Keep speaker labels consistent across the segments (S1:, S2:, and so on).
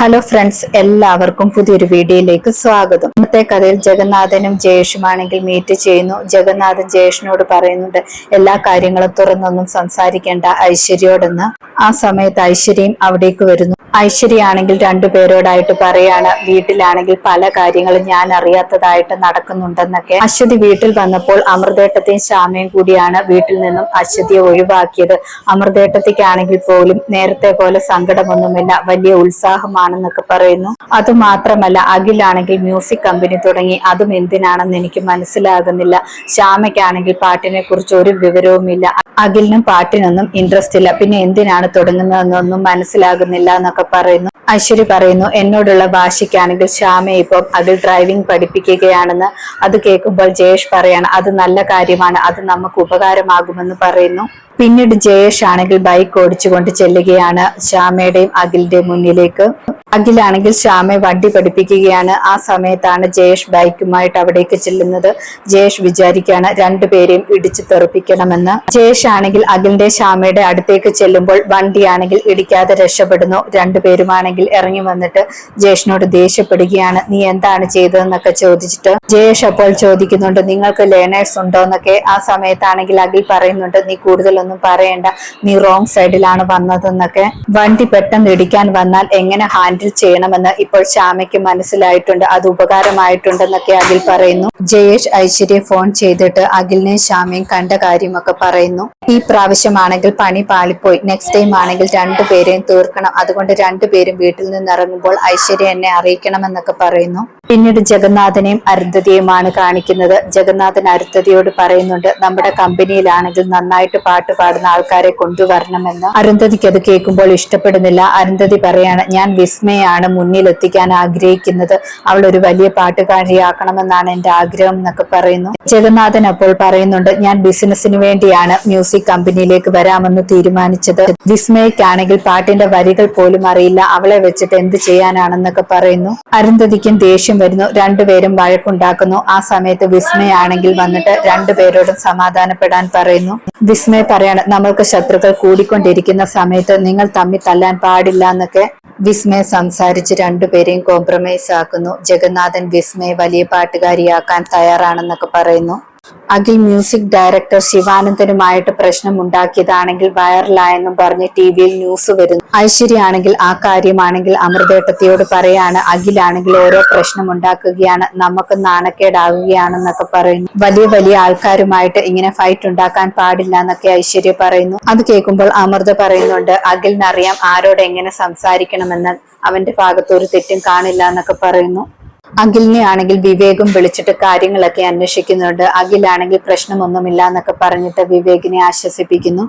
S1: Hello friends എല്ലാവർക്കും പുതിയൊരു വീഡിയോയിലേക്ക് സ്വാഗതം. ഇന്നത്തെ കഥയിൽ ജഗന്നാഥനും ജയേഷുമാണെങ്കിൽ മീറ്റ് ചെയ്യുന്നു. ജഗന്നാഥൻ ജയേഷിനോട് പറയുന്നുണ്ട് എല്ലാ കാര്യങ്ങളും തുറന്നൊന്നും സംസാരിക്കേണ്ട ഐശ്വര്യോടെന്ന്. ആ സമയത്ത് ഐശ്വര്യയും അവിടേക്ക് വരുന്നു. ഐശ്വര്യാണെങ്കിൽ രണ്ടുപേരോടായിട്ട് പറയാണ്. വീട്ടിലാണെങ്കിൽ പല കാര്യങ്ങളും ഞാൻ അറിയാത്തതായിട്ട് നടക്കുന്നുണ്ടെന്നൊക്കെ. അശ്വതി വീട്ടിൽ വന്നപ്പോൾ അമൃതേട്ടത്തെയും ശ്യാമയും കൂടിയാണ് വീട്ടിൽ നിന്നും അശ്വതിയെ ഒഴിവാക്കിയത്. അമൃതേട്ടത്തേക്കാണെങ്കിൽ പോലും നേരത്തെ പോലെ സങ്കടമൊന്നുമില്ല. വലിയ ഉത്സാഹമാണെന്നൊക്കെ പറയുന്നു. അത് മാത്രമല്ല അഖിലാണെങ്കിൽ മ്യൂസിക് കമ്പനി തുടങ്ങി. അതും എന്തിനാണെന്ന് എനിക്ക് മനസ്സിലാകുന്നില്ല. ശ്യാമയ്ക്കാണെങ്കിൽ പാട്ടിനെ കുറിച്ച് ഒരു വിവരവുമില്ല. അഖിലിനും പാട്ടിനൊന്നും ഇൻട്രസ്റ്റ് ഇല്ല. പിന്നെ എന്തിനാണ് തുടങ്ങുന്നതെന്നൊന്നും മനസ്സിലാകുന്നില്ല എന്നൊക്കെ പറയുന്നു. ഐശ്വര്യ പറയുന്നു എന്നോടുള്ള ഭാഷയ്ക്കാണെങ്കിൽ ശ്യാമയെ ഇപ്പം അതിൽ ഡ്രൈവിംഗ് പഠിപ്പിക്കുകയാണെന്ന് അത് കേൾക്കുമ്പോൾ ജയേഷ് പറയാണ് അത് നല്ല കാര്യമാണ് അത് നമുക്ക് ഉപകാരമാകുമെന്ന് പറയുന്നു. പിന്നീട് ജയേഷ് ആണെങ്കിൽ ബൈക്ക് ഓടിച്ചുകൊണ്ട് ചെല്ലുകയാണ് ശ്യാമയുടെയും അഖിലിന്റെയും മുന്നിലേക്ക്. അഖിലാണെങ്കിൽ ശ്യാമയെ വണ്ടി പഠിപ്പിക്കുകയാണ്. ആ സമയത്താണ് ജയേഷ് ബൈക്കുമായിട്ട് അവിടേക്ക് ചെല്ലുന്നത്. ജയേഷ് വിചാരിക്കുകയാണ് രണ്ടുപേരെയും ഇടിച്ചു തെറിപ്പിക്കണമെന്ന്. ജയേഷ് ആണെങ്കിൽ അഖിലിന്റെ ശ്യാമയുടെ അടുത്തേക്ക് ചെല്ലുമ്പോൾ വണ്ടിയാണെങ്കിൽ ഇടിക്കാതെ രക്ഷപ്പെടുന്നു. രണ്ടുപേരുമാണെങ്കിൽ ഇറങ്ങി വന്നിട്ട് ജയേഷിനോട് ദേഷ്യപ്പെടുകയാണ്. നീ എന്താണ് ചെയ്തതെന്നൊക്കെ ചോദിച്ചിട്ട് ജയേഷ് അപ്പോൾ ചോദിക്കുന്നുണ്ട് നിങ്ങൾക്ക് ലേണേഴ്സ് ഉണ്ടോ? എന്നൊക്കെ ആ സമയത്താണെങ്കിൽ അഖിൽ പറയുന്നുണ്ട് നീ കൂടുതലൊന്നും പറയണ്ട നീ റോങ് സൈഡിലാണ് വന്നതെന്നൊക്കെ. വണ്ടി പെട്ടെന്ന് ഇടിക്കാൻ വന്നാൽ എങ്ങനെ ഹാൻഡിൽ ചെയ്യണമെന്ന് ഇപ്പോൾ ശ്യാമയ്ക്ക് മനസ്സിലായിട്ടുണ്ട് അത് ഉപകാരമായിട്ടുണ്ടെന്നൊക്കെ അഖിൽ പറയുന്നു. ജയേഷ് ഐശ്വര്യ ഫോൺ ചെയ്തിട്ട് അഖിലിനെയും ശ്യാമയും കണ്ട കാര്യമൊക്കെ പറയുന്നു. ഈ പ്രാവശ്യമാണെങ്കിൽ പണി പാളിപ്പോയി നെക്സ്റ്റ് ടൈം ആണെങ്കിൽ രണ്ടുപേരെയും തീർക്കണം അതുകൊണ്ട് രണ്ടുപേരും വീട്ടിൽ നിന്ന് ഇറങ്ങുമ്പോൾ ഐശ്വര്യ എന്നെ അറിയിക്കണമെന്നൊക്കെ പറയുന്നു. പിന്നീട് ജഗന്നാഥനെയും അരുന്ധതിയുമാണ് കാണിക്കുന്നത്. ജഗന്നാഥൻ അരുന്ധതിയോട് പറയുന്നുണ്ട് നമ്മുടെ കമ്പനിയിലാണെങ്കിൽ നന്നായിട്ട് പാട്ട് പാടുന്ന ആൾക്കാരെ കൊണ്ടുവരണമെന്ന്. അരുന്ധതിക്ക് അത് കേൾക്കുമ്പോൾ ഇഷ്ടപ്പെടുന്നില്ല. അരുന്ധതി പറയാണ് ഞാൻ വിസ്മയാണ് മുന്നിലെത്തിക്കാൻ ആഗ്രഹിക്കുന്നത്. അവൾ ഒരു വലിയ പാട്ടുകാരിയാക്കണമെന്നാണ് എന്റെ ആഗ്രഹം എന്നൊക്കെ പറയുന്നു. ജഗന്നാഥൻ അപ്പോൾ പറയുന്നുണ്ട് ഞാൻ ബിസിനസിന് വേണ്ടിയാണ് മ്യൂസിക് കമ്പനിയിലേക്ക് വരാമെന്ന് തീരുമാനിച്ചത്. വിസ്മയ്ക്കാണെങ്കിൽ പാട്ടിന്റെ വരികൾ പോലും അറിയില്ല. അവളെ വെച്ചിട്ട് എന്ത് ചെയ്യാനാണെന്നൊക്കെ പറയുന്നു. അരുന്ധതിക്കും ദേഷ്യം വരുന്നു. രണ്ടുപേരും വഴക്കുണ്ടാക്കുന്നു. ആ സമയത്ത് വിസ്മയാണെങ്കിൽ വന്നിട്ട് രണ്ടുപേരോടും സമാധാനപ്പെടാൻ പറയുന്നു. വിസ്മയ പറയാണ് നമ്മൾക്ക് ശത്രുക്കൾ കൂടിക്കൊണ്ടിരിക്കുന്ന സമയത്ത് നിങ്ങൾ തമ്മിൽ തല്ലാൻ പാടില്ല എന്നൊക്കെ വിസ്മയ സംസാരിച്ച് രണ്ടുപേരെയും കോംപ്രമൈസ് ആക്കുന്നു. ജഗന്നാഥൻ വിസ്മയെ വലിയ പാട്ടുകാരിയാക്കാൻ തയ്യാറാണെന്നൊക്കെ പറയുന്നു. അഖിൽ മ്യൂസിക് ഡയറക്ടർ ശിവാനന്ദനുമായിട്ട് പ്രശ്നം ഉണ്ടാക്കിയതാണെങ്കിൽ വൈറലായെന്നും പറഞ്ഞ് ടി വിയിൽ ന്യൂസ് വരുന്നു. ഐശ്വര്യ ആണെങ്കിൽ ആ കാര്യമാണെങ്കിൽ അമൃതേട്ടത്തിയോട് പറയാണ് അഖിലാണെങ്കിൽ ഓരോ പ്രശ്നം ഉണ്ടാക്കുകയാണ് നമുക്ക് നാണക്കേടാകുകയാണെന്നൊക്കെ പറയുന്നു. വലിയ വലിയ ആൾക്കാരുമായിട്ട് ഇങ്ങനെ ഫൈറ്റ് ഉണ്ടാക്കാൻ പാടില്ല എന്നൊക്കെ ഐശ്വര്യ പറയുന്നു. അത് കേൾക്കുമ്പോൾ അമൃത പറയുന്നുണ്ട് അഖിലിനറിയാം ആരോട് എങ്ങനെ സംസാരിക്കണമെന്ന് അവന്റെ ഭാഗത്ത് ഒരു തെറ്റും കാണില്ല എന്നൊക്കെ പറയുന്നു. അഖിലിനെ ആണെങ്കിൽ വിവേകം വിളിച്ചിട്ട് കാര്യങ്ങളൊക്കെ അന്വേഷിക്കുന്നുണ്ട്. അഖിലാണെങ്കിൽ പ്രശ്നമൊന്നുമില്ല എന്നൊക്കെ പറഞ്ഞിട്ട് വിവേകിനെ ആശ്വസിപ്പിക്കുന്നു.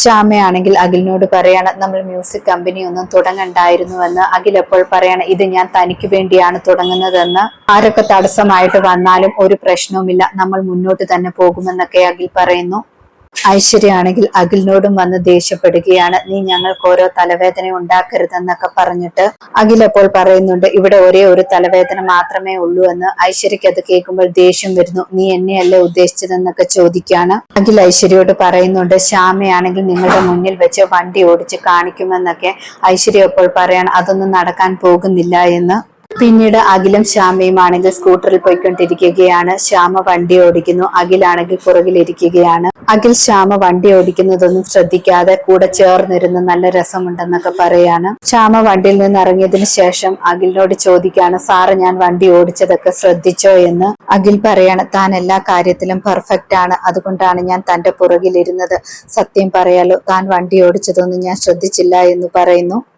S1: ശ്യാമയാണെങ്കിൽ അഖിലിനോട് പറയാണ് നമ്മൾ മ്യൂസിക് കമ്പനി ഒന്നും തുടങ്ങണ്ടായിരുന്നുവെന്ന്. അഖിൽ എപ്പോൾ പറയാണ് ഇത് ഞാൻ തനിക്ക് വേണ്ടിയാണ് തുടങ്ങുന്നതെന്ന്. ആരൊക്കെ തടസ്സമായിട്ട് വന്നാലും ഒരു പ്രശ്നവുമില്ല. നമ്മൾ മുന്നോട്ട് തന്നെ പോകുമെന്നൊക്കെ അഖിൽ പറയുന്നു. ഐശ്വര്യാണെങ്കിൽ അഖിലിനോടും വന്ന് ദേഷ്യപ്പെടുകയാണ്. നീ ഞങ്ങൾക്ക് ഓരോ തലവേദന ഉണ്ടാക്കരുതെന്നൊക്കെ പറഞ്ഞിട്ട് അഖിൽ അപ്പോൾ പറയുന്നുണ്ട് ഇവിടെ ഒരേ ഒരു തലവേദന മാത്രമേ ഉള്ളൂ എന്ന്. ഐശ്വര്യക്ക് അത് കേൾക്കുമ്പോൾ ദേഷ്യം വരുന്നു. നീ എന്നെയല്ലേ ഉദ്ദേശിച്ചതെന്നൊക്കെ ചോദിക്കാണ്. അഖിൽ ഐശ്വര്യയോട് പറയുന്നുണ്ട് ശ്യാമയാണെങ്കിൽ നിങ്ങളുടെ മുന്നിൽ വെച്ച് വണ്ടി ഓടിച്ച് കാണിക്കുമെന്നൊക്കെ ഐശ്വര്യ അപ്പോൾ പറയാണ്. അതൊന്നും നടക്കാൻ പോകുന്നില്ല എന്ന്. പിന്നീട് അഖിലും ശ്യാമയും ആണെങ്കിൽ സ്കൂട്ടറിൽ പോയിക്കൊണ്ടിരിക്കുകയാണ്. ശ്യാമ വണ്ടി ഓടിക്കുന്നു. അഖിലാണെങ്കിൽ പുറകിലിരിക്കുകയാണ് അഖിൽ ശ്യാമ വണ്ടി ഓടിക്കുന്നതൊന്നും ശ്രദ്ധിക്കാതെ കൂടെ ചേർന്നിരുന്ന് നല്ല രസമുണ്ടെന്നൊക്കെ പറയാണ്. ശ്യാമ വണ്ടിയിൽ നിന്ന് ഇറങ്ങിയതിനു ശേഷം അഖിലിനോട് ചോദിക്കാണ് സാറ് ഞാൻ വണ്ടി ഓടിച്ചതൊക്കെ ശ്രദ്ധിച്ചോ എന്ന്? അഖിൽ പറയാണ് താൻ എല്ലാ കാര്യത്തിലും പെർഫെക്റ്റ് ആണ്. അതുകൊണ്ടാണ് ഞാൻ തന്റെ പുറകിലിരുന്നത് സത്യം പറയാലോ താൻ വണ്ടി ഓടിച്ചതൊന്നും ഞാൻ ശ്രദ്ധിച്ചില്ല എന്ന് പറയുന്നു.